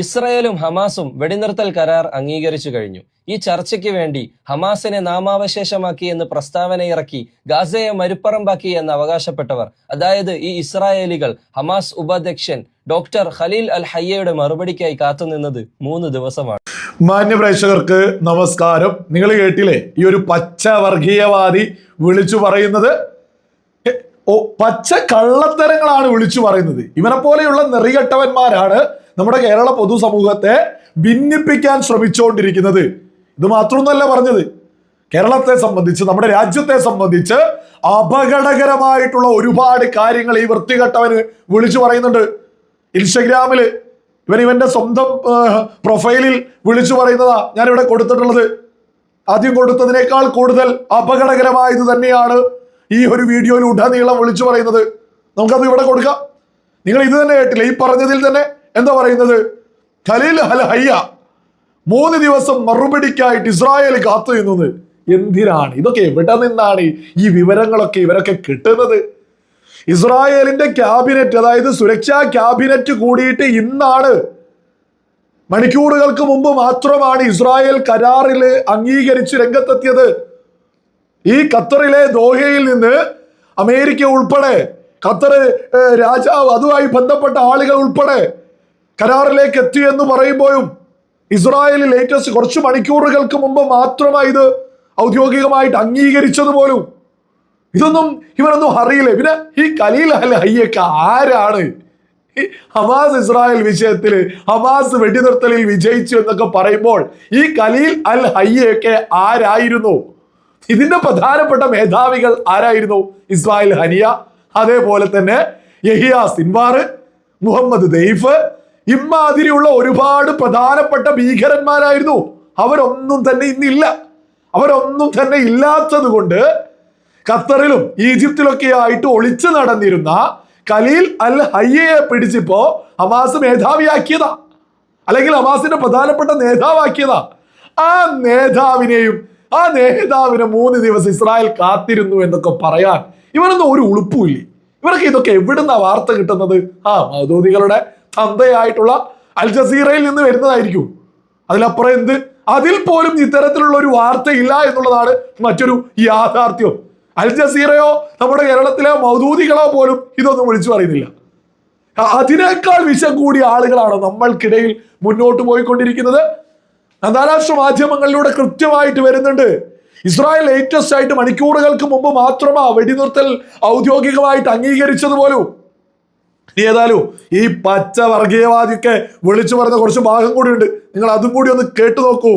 ഇസ്രയേലും ഹമാസും വെടിനിർത്തൽ കരാർ അംഗീകരിച്ചു കഴിഞ്ഞു. ഈ ചർച്ചയ്ക്ക് വേണ്ടി ഹമാസിനെ നാമാവശേഷമാക്കി എന്ന് പ്രസ്താവന ഇറക്കി ഗാസയെ മരുപ്പറമ്പാക്കി എന്ന് അവകാശപ്പെട്ടവർ അതായത് ഈ ഇസ്രായേലികൾ ഹമാസ് ഉപാധ്യക്ഷൻ ഡോക്ടർ ഖലീൽ അൽ ഹയ്യയുടെ മറുപടിക്കായി കാത്തുനിന്നത് മൂന്ന് ദിവസമാണ്. മാന്യ പ്രേക്ഷകർക്ക് നമസ്കാരം. നിങ്ങൾ കേട്ടില്ലേ? ഈ ഒരു പച്ച വർഗീയവാദി വിളിച്ചു പറയുന്നത്? പച്ച കള്ളത്തരങ്ങളാണ് വിളിച്ചു പറയുന്നത്. ഇവനെ പോലെയുള്ള നെറികെട്ടവന്മാരാണ് നമ്മുടെ കേരള പൊതുസമൂഹത്തെ ഭിന്നിപ്പിക്കാൻ ശ്രമിച്ചുകൊണ്ടിരിക്കുന്നത്. ഇത് മാത്രമൊന്നുമല്ല പറഞ്ഞത്. കേരളത്തെ സംബന്ധിച്ച് നമ്മുടെ രാജ്യത്തെ സംബന്ധിച്ച് അപകടകരമായിട്ടുള്ള ഒരുപാട് കാര്യങ്ങൾ ഈ വൃത്തികെട്ടവന് വിളിച്ചു പറയുന്നുണ്ട്. ഇൻസ്റ്റഗ്രാമിൽ ഇവൻ ഇവന്റെ സ്വന്തം പ്രൊഫൈലിൽ വിളിച്ചു പറയുന്നതാ ഞാനിവിടെ കൊടുത്തിട്ടുള്ളത്. ആദ്യം കൊടുത്തതിനേക്കാൾ കൂടുതൽ അപകടകരമായത് തന്നെയാണ് ഈ ഒരു വീഡിയോയിൽ ഉടനീളം വിളിച്ചു പറയുന്നത്. നമുക്കത് ഇവിടെ കൊടുക്കാം. നിങ്ങൾ ഇത് തന്നെ കേട്ടില്ല? ഈ പറഞ്ഞതിൽ തന്നെ എന്താ പറയുന്നത്? ഖലീൽ അൽ ഹയ്യ. മൂന്ന് ദിവസം മറുപടിക്കായിട്ട് ഇസ്രായേൽ കാത്തു നിന്നത് എന്തിനാണ്? ഇതൊക്കെ എവിടെ നിന്നാണ് ഈ വിവരങ്ങളൊക്കെ ഇവരൊക്കെ കിട്ടുന്നത്? ഇസ്രായേലിന്റെ ക്യാബിനറ്റ് അതായത് സുരക്ഷാ ക്യാബിനറ്റ് കൂടിയിട്ട് ഇന്നാണ്. മണിക്കൂറുകൾക്ക് മുമ്പ് മാത്രമാണ് ഇസ്രായേൽ കരാറിൽ അംഗീകരിച്ച് രംഗത്തെത്തിയത്. ഈ ഖത്തറിലെ ദോഹയിൽ നിന്ന് അമേരിക്ക ഉൾപ്പെടെ ഖത്തർ രാജാവ് അതുമായി ബന്ധപ്പെട്ട ആളുകൾ ഉൾപ്പെടെ കരാറിലേക്ക് എത്തി എന്ന് പറയുമ്പോഴും ഇസ്രായേൽ ലേറ്റസ്റ്റ് കുറച്ച് മണിക്കൂറുകൾക്ക് മുമ്പ് മാത്രമായി ഇത് ഔദ്യോഗികമായിട്ട് അംഗീകരിച്ചത് പോലും. ഇതൊന്നും ഇവനൊന്നും അറിയില്ല. പിന്നെ ഈ കലീൽ അൽ ഹയ്യക്ക ആരാണ്? ഹമാസ് ഇസ്രായേൽ വിഷയത്തിൽ ഹമാസ് വെടിനിർത്തലിൽ വിജയിച്ചു എന്നൊക്കെ പറയുമ്പോൾ ഈ കലീൽ അൽ ഹയ്യൊക്കെ ആരായിരുന്നു? ഇതിന്റെ പ്രധാനപ്പെട്ട മേധാവികൾ ആരായിരുന്നു? ഇസ്രായേൽ ഹനിയ അതേപോലെ തന്നെ യഹിയ സിൻവാർ മുഹമ്മദ് ദെയ്ഫ് ഇമ്മാതിരിയുള്ള ഒരുപാട് പ്രധാനപ്പെട്ട ഭീകരന്മാരായിരുന്നു. അവരൊന്നും തന്നെ ഇന്നില്ല. അവരൊന്നും തന്നെ ഇല്ലാത്തത് കൊണ്ട് ഖത്തറിലും ഈജിപ്തിലൊക്കെ ആയിട്ട് ഒളിച്ചു നടന്നിരുന്ന കലീൽ അൽ ഹയ്യയെ പിടിച്ചിപ്പോ ഹമാസ് മേധാവിയാക്കിയതാ. അല്ലെങ്കിൽ ഹമാസിന്റെ പ്രധാനപ്പെട്ട നേതാവാക്കിയതാ. ആ നേതാവിനെയും ആ നേതാവിനെ മൂന്ന് ദിവസം ഇസ്രായേൽ കാത്തിരുന്നു എന്നൊക്കെ പറയാൻ ഇവനൊന്നും ഒരു ഉളുപ്പുമില്ലേ ഇവർക്ക് ഇതൊക്കെ എവിടുന്ന വാർത്ത കിട്ടുന്നത്? ആ മൗദൂദികളുടെ തന്തയായിട്ടുള്ള അൽ ജസീറയിൽ നിന്ന് വരുന്നതായിരിക്കും. അതിലപ്പുറം എന്ത്? അതിൽ പോലും ഇത്തരത്തിലുള്ള ഒരു വാർത്തയില്ല എന്നുള്ളതാണ് മറ്റൊരു യാഥാർത്ഥ്യം. അൽ ജസീറയോ നമ്മുടെ കേരളത്തിലെ മൗദൂദികളോ പോലും ഇതൊന്നും വിളിച്ചു പറയുന്നില്ല. അതിനേക്കാൾ വിഷം കൂടിയ ആളുകളാണ് നമ്മൾക്കിടയിൽ മുന്നോട്ട് പോയിക്കൊണ്ടിരിക്കുന്നത്. അന്താരാഷ്ട്ര മാധ്യമങ്ങളിലൂടെ കൃത്യമായിട്ട് വരുന്നുണ്ട്. ഇസ്രായേൽ ലേറ്റസ്റ്റ് ആയിട്ട് മണിക്കൂറുകൾക്ക് മുമ്പ് മാത്രമാ വെടിനിർത്തൽ ഔദ്യോഗികമായിട്ട് അംഗീകരിച്ചത് പോലും ഇനി ഏതായാലും ഈ പച്ച വർഗീയവാദിയൊക്കെ വിളിച്ചു പറഞ്ഞ കുറച്ച് ഭാഗം കൂടി ഉണ്ട് നിങ്ങൾ അതും കൂടി ഒന്ന് കേട്ടു നോക്കൂ.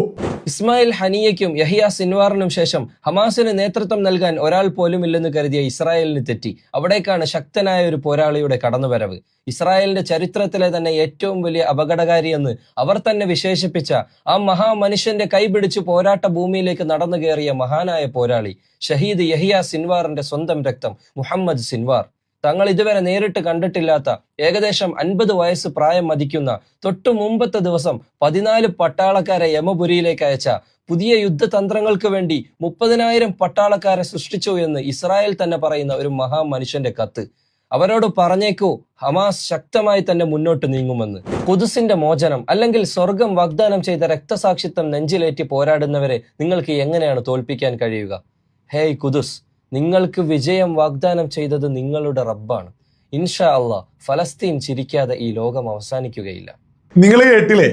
ഇസ്മായിൽ ഹനിയയ്ക്കും യഹിയ സിൻവാറിനും ശേഷം ഹമാസിന് നേതൃത്വം നൽകാൻ ഒരാൾ പോലും ഇല്ലെന്ന് കരുതിയ ഇസ്രായേലിന് തെറ്റി. അവിടേക്കാണ് ശക്തനായ ഒരു പോരാളിയുടെ കടന്നുവരവ്. ഇസ്രായേലിന്റെ ചരിത്രത്തിലെ തന്നെ ഏറ്റവും വലിയ അപകടകാരിയെന്ന് അവർ തന്നെ വിശേഷിപ്പിച്ച ആ മഹാമനുഷ്യന്റെ കൈപിടിച്ച് പോരാട്ട ഭൂമിയിലേക്ക് നടന്നു കയറിയ മഹാനായ പോരാളി ഷഹീദ് യഹിയ സിൻവാറിന്റെ സ്വന്തം രക്തം മുഹമ്മദ് സിൻവാർ. തങ്ങൾ ഇതുവരെ നേരിട്ട് കണ്ടിട്ടില്ലാത്ത ഏകദേശം അൻപത് വയസ്സ് പ്രായം മതിക്കുന്ന തൊട്ടു മുമ്പത്തെ ദിവസം പതിനാല് പട്ടാളക്കാരെ യമപുരിയിലേക്ക് അയച്ച പുതിയ യുദ്ധതന്ത്രങ്ങൾക്ക് വേണ്ടി മുപ്പതിനായിരം പട്ടാളക്കാരെ സൃഷ്ടിച്ചു എന്ന് ഇസ്രായേൽ തന്നെ പറയുന്ന ഒരു മഹാമനുഷ്യന്റെ കത്ത്. അവരോട് പറഞ്ഞേക്കൂ ഹമാസ് ശക്തമായി തന്നെ മുന്നോട്ട് നീങ്ങുമെന്ന്. കൊതുസിന്റെ മോചനം അല്ലെങ്കിൽ സ്വർഗം വാഗ്ദാനം ചെയ്ത രക്തസാക്ഷിത്വം നെഞ്ചിലേറ്റി പോരാടുന്നവരെ നിങ്ങൾക്ക് എങ്ങനെയാണ് തോൽപ്പിക്കാൻ കഴിയുക? ഹേയ് കുതുസ് നിങ്ങൾക്ക് വിജയം വാഗ്ദാനം ചെയ്തത് നിങ്ങളുടെ റബ്ബാണ്. ഇൻഷാ അള്ളാ ഫലസ്തീൻ ചിരിക്കാതെ ഈ ലോകം അവസാനിക്കുകയില്ല. നിങ്ങൾ കേട്ടില്ലേ?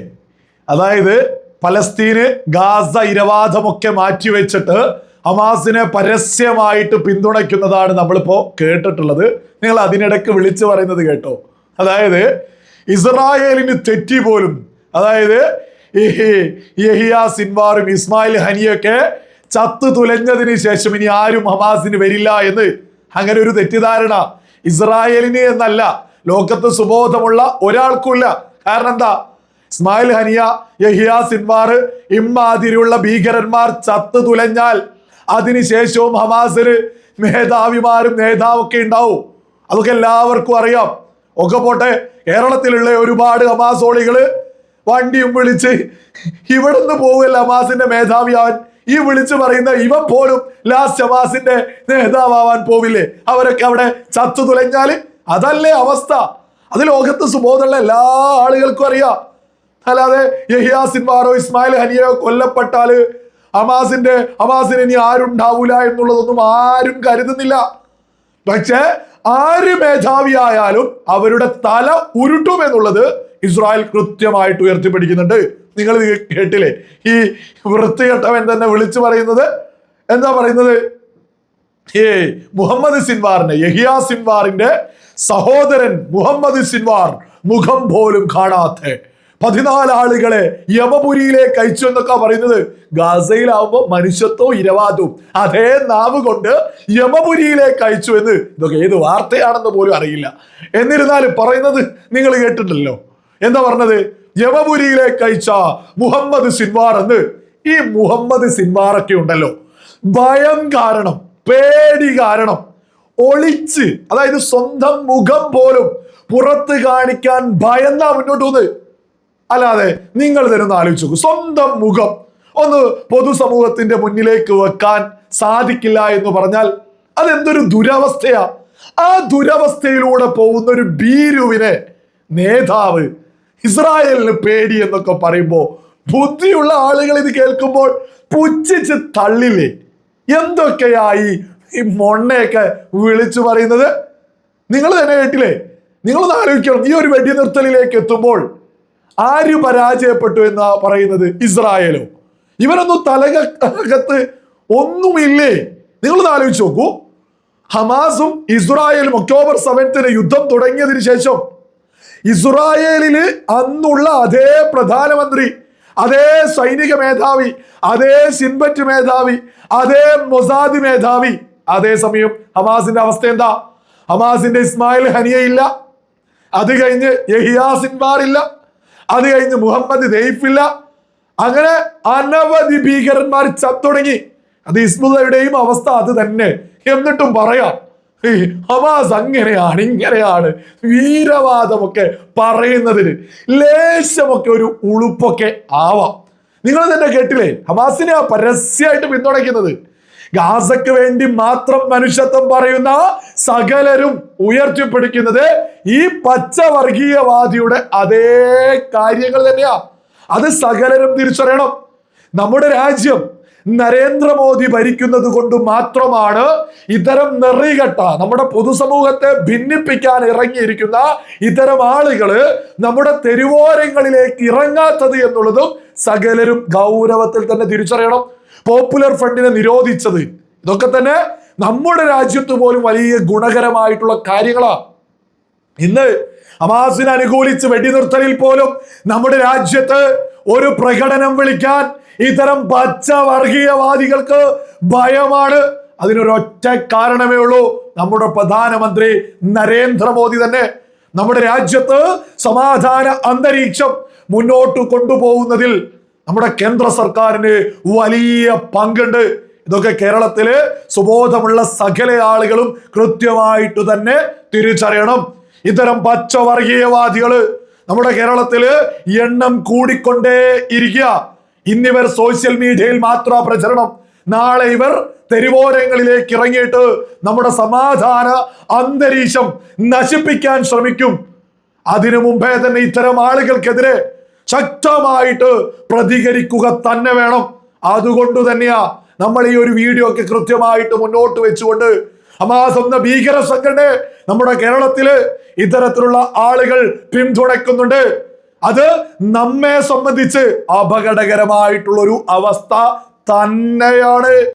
അതായത് പലസ്തീന് ഗാസ ഇരവാദമൊക്കെ മാറ്റിവെച്ചിട്ട് ഹമാസിനെ പരസ്യമായിട്ട് പിന്തുണയ്ക്കുന്നതാണ് നമ്മളിപ്പോ കേട്ടിട്ടുള്ളത്. നിങ്ങൾ അതിനിടയ്ക്ക് വിളിച്ചു പറയുന്നത് കേട്ടോ. അതായത് ഇസ്രായേലിന് തെറ്റി പോലും അതായത് യഹിയ സിൻവാറും ഇസ്മായിൽ ഹനിയൊക്കെ ചത്തു തുലഞ്ഞതിന് ശേഷം ഇനി ആരും ഹമാസിന് വരില്ല എന്ന് അങ്ങനെ ഒരു തെറ്റിദ്ധാരണ ഇസ്രായേലിന് എന്നല്ല. ലോകത്ത് സുബോധമുള്ള ഒരാൾക്കുമില്ല. കാരണം എന്താ? ഇസ്മായിൽ ഹനിയ യഹിയ സിൻവാർ ഇമ്മാതിരിയുള്ള ഭീകരന്മാർ ചത്തു തുലഞ്ഞാൽ അതിനുശേഷവും ഹമാസിന് മേധാവിമാരും നേതാവൊക്കെ ഉണ്ടാവും. അതൊക്കെ എല്ലാവർക്കും അറിയാം. ഒക്കെ പോട്ടെ കേരളത്തിലുള്ള ഒരുപാട് ഹമാസോളികൾ വണ്ടിയും വിളിച്ച് ഇവിടുന്ന് പോവുകയല്ല ഹമാസിന്റെ മേധാവിയാവാൻ. ഈ വിളിച്ചു പറയുന്ന ഇവ പോലും ലാസ്റ്റ് ഹമാസിന്റെ നേതാവാൻ പോവില്ലേ? അവരൊക്കെ അവിടെ ചത്തു തുലഞ്ഞാൽ? അതല്ലേ അവസ്ഥ. അത് ലോകത്ത് സുബോധമുള്ള എല്ലാ ആളുകൾക്കും അറിയാം. അല്ലാതെ യഹിയാ ഇസ്മായിൽ ഹനിയോ കൊല്ലപ്പെട്ടാൽ അമാസിന്റെ അമാസിന് ഇനി ആരുണ്ടാവൂല എന്നുള്ളതൊന്നും ആരും കരുതുന്നില്ല. പക്ഷേ ആര് മേധാവിയായാലും അവരുടെ തല ഉരുട്ടും എന്നുള്ളത് ഇസ്രായേൽ കൃത്യമായിട്ട് ഉയർത്തിപ്പിടിക്കുന്നുണ്ട്. നിങ്ങൾ കേട്ടില്ലേ? ഈ വൃത്തികെട്ടവൻ തന്നെ വിളിച്ചു പറയുന്നത് എന്താ പറയുന്നത്? ഏ മുഹമ്മദ് സിൻവാറിന്റെ യഹിയ സിൻവാറിന്റെ സഹോദരൻ മുഹമ്മദ് സിൻവാർ മുഖം പോലും കാണാത്ത പതിനാല് ആളുകളെ യമപുരിയിലേക്ക് അയച്ചു എന്നൊക്കെ പറയുന്നത് ഗാസയിലാവുമ്പോൾ മനുഷ്യത്വവും ഇരവാദവും. അതേ നാവ് കൊണ്ട് യമപുരിയിലേക്ക് അയച്ചു എന്ന് ഇതൊക്കെ ഏത് വാർത്തയാണെന്ന് പോലും അറിയില്ല. എന്നിരുന്നാലും പറയുന്നത് നിങ്ങൾ കേട്ടിട്ടുണ്ടല്ലോ എന്താ പറഞ്ഞത്? യമപുരിയിലേക്ക് അയച്ച മുഹമ്മദ് സിൻവാർ എന്ന്. ഈ മുഹമ്മദ് സിൻവാറൊക്കെ ഉണ്ടല്ലോ. ഭയം കാരണം പേടി കാരണം ഒളിച്ച് അതായത് സ്വന്തം മുഖം പോലും പുറത്ത് കാണിക്കാൻ ഭയന്ന മുന്നോട്ട് വന്ന്. അല്ലാതെ നിങ്ങൾ തരുന്ന ആലോചിച്ച് സ്വന്തം മുഖം ഒന്ന് പൊതുസമൂഹത്തിന്റെ മുന്നിലേക്ക് വെക്കാൻ സാധിക്കില്ല എന്ന് പറഞ്ഞാൽ അതെന്തൊരു ദുരവസ്ഥയാ. ആ ദുരവസ്ഥയിലൂടെ പോകുന്ന ഒരു ഭീരുവിനെ നേതാവ് ഇസ്രായേലിന് പേടി എന്നൊക്കെ പറയുമ്പോൾ ബുദ്ധിയുള്ള ആളുകൾ ഇത് കേൾക്കുമ്പോൾ പുച്ഛിച്ച് തള്ളില്ലേ? എന്തൊക്കെയായി ഈ മൊണ്ണയൊക്കെ വിളിച്ചു പറയുന്നത്? നിങ്ങൾ തന്നെ കേട്ടില്ലേ? നിങ്ങളൊന്ന് ആലോചിക്കണം. ഈ ഒരു വെടിനിർത്തലിലേക്ക് എത്തുമ്പോൾ ആര് പരാജയപ്പെട്ടു എന്ന് പറയുന്നത് ഇസ്രായേലോ? ഇവരൊന്നും തലകത്ത് ഒന്നുമില്ലേ? നിങ്ങളൊന്ന് ആലോചിച്ച് നോക്കൂ. ഹമാസും ഇസ്രായേലും ഒക്ടോബർ സെവൻത്തിന് യുദ്ധം തുടങ്ങിയതിന് ശേഷം ഇസ്രായേലിൽ അന്നുള്ള അതേ പ്രധാനമന്ത്രി അതേ സൈനിക മേധാവി അതേ സിൻബറ്റ് മേധാവി അതേ മൊസാദ് മേധാവി. അതേസമയം ഹമാസിന്റെ അവസ്ഥ എന്താ? ഹമാസിന്റെ ഇസ്മായിൽ ഹനിയയില്ല അത് കഴിഞ്ഞ് യഹിയാ സിൻബാർ ഇല്ല. അത് കഴിഞ്ഞ് മുഹമ്മദ് ദെയ്ഫില്ല അങ്ങനെ അനവധി ഭീകരന്മാർ ചത്തുടങ്ങി. അത് ഇസ്മുദയുടെയും അവസ്ഥ അത് തന്നെ. എന്നിട്ടും പറയാം ഹമാസ് അങ്ങനെയാണ് ഇങ്ങനെയാണ്. വീരവാദമൊക്കെ പറയുന്നതിന് ലേശമൊക്കെ ഒരു ഉളുപ്പൊക്കെ ആവാം. നിങ്ങൾ തന്നെ കേട്ടില്ലേ? ഹമാസിനെ പരസ്യമായിട്ട് പിന്തുണയ്ക്കുന്നത്. ഗാസക്ക് വേണ്ടി മാത്രം മനുഷ്യത്വം പറയുന്ന സകലരും ഉയർത്തിപ്പിടിക്കുന്നത് ഈ പച്ചവർഗീയവാദിയുടെ അതേ കാര്യങ്ങൾ തന്നെയാ. അത് സകലരും തിരിച്ചറിയണം. നമ്മുടെ രാജ്യം നരേന്ദ്രമോദി ഭരിക്കുന്നത് കൊണ്ട് മാത്രമാണ് ഇത്തരം നെറികെട്ട നമ്മുടെ പൊതുസമൂഹത്തെ ഭിന്നിപ്പിക്കാൻ ഇറങ്ങിയിരിക്കുന്ന ഇത്തരം ആളുകൾ നമ്മുടെ തെരുവോരങ്ങളിലേക്ക് ഇറങ്ങാത്തത് എന്നുള്ളതും സകലരും ഗൗരവത്തിൽ തന്നെ തിരിച്ചറിയണം. പോപ്പുലർ ഫ്രണ്ടിനെ നിരോധിച്ചത്. ഇതൊക്കെ തന്നെ നമ്മുടെ രാജ്യത്ത് പോലും വലിയ ഗുണകരമായിട്ടുള്ള കാര്യങ്ങളാണ് ഇന്ന് അമാസിനെ അനുകൂലിച്ച് വെടിനിർത്തലിൽ പോലും നമ്മുടെ രാജ്യത്ത് ഒരു പ്രകടനം വിളിക്കാൻ ഇത്തരം പച്ച വർഗീയവാദികൾക്ക് ഭയമാണ്. അതിനൊരൊറ്റ കാരണമേ ഉള്ളൂ. നമ്മുടെ പ്രധാനമന്ത്രി നരേന്ദ്രമോദി തന്നെ. നമ്മുടെ രാജ്യത്ത് സമാധാന അന്തരീക്ഷം മുന്നോട്ട് കൊണ്ടുപോകുന്നതിൽ നമ്മുടെ കേന്ദ്ര സർക്കാരിന് വലിയ പങ്കുണ്ട്. ഇതൊക്കെ കേരളത്തിൽ സുബോധമുള്ള സകല ആളുകളും കൃത്യമായിട്ട് തന്നെ തിരിച്ചറിയണം. ഇത്തരം പച്ചവർഗീയവാദികൾ നമ്മുടെ കേരളത്തിൽ എണ്ണം കൂടിക്കൊണ്ടേ ഇരിക്കുക. ഇന്നിവർ സോഷ്യൽ മീഡിയയിൽ മാത്ര പ്രചരണം. നാളെ ഇവർ തെരുവോരങ്ങളിലേക്ക് ഇറങ്ങിയിട്ട് നമ്മുടെ സമാധാന അന്തരീക്ഷം നശിപ്പിക്കാൻ ശ്രമിക്കും. അതിനു മുമ്പേ തന്നെ ഇത്തരം ആളുകൾക്കെതിരെ ശക്തമായിട്ട് പ്രതികരിക്കുക തന്നെ വേണം. അതുകൊണ്ട് തന്നെയാ നമ്മൾ ഈ ഒരു വീഡിയോ ഒക്കെ കൃത്യമായിട്ട് മുന്നോട്ട് വെച്ചുകൊണ്ട് ഹമാസ് എന്ന ഭീകര സംഘടന നമ്മുടെ കേരളത്തിൽ ഇത്തരത്തിലുള്ള ആളുകൾ പിന്തുണയ്ക്കുന്നുണ്ട്. അത് നമ്മെ സംബന്ധിച്ച് അപകടകരമായിട്ടുള്ള ഒരു അവസ്ഥ തന്നെയാണ്.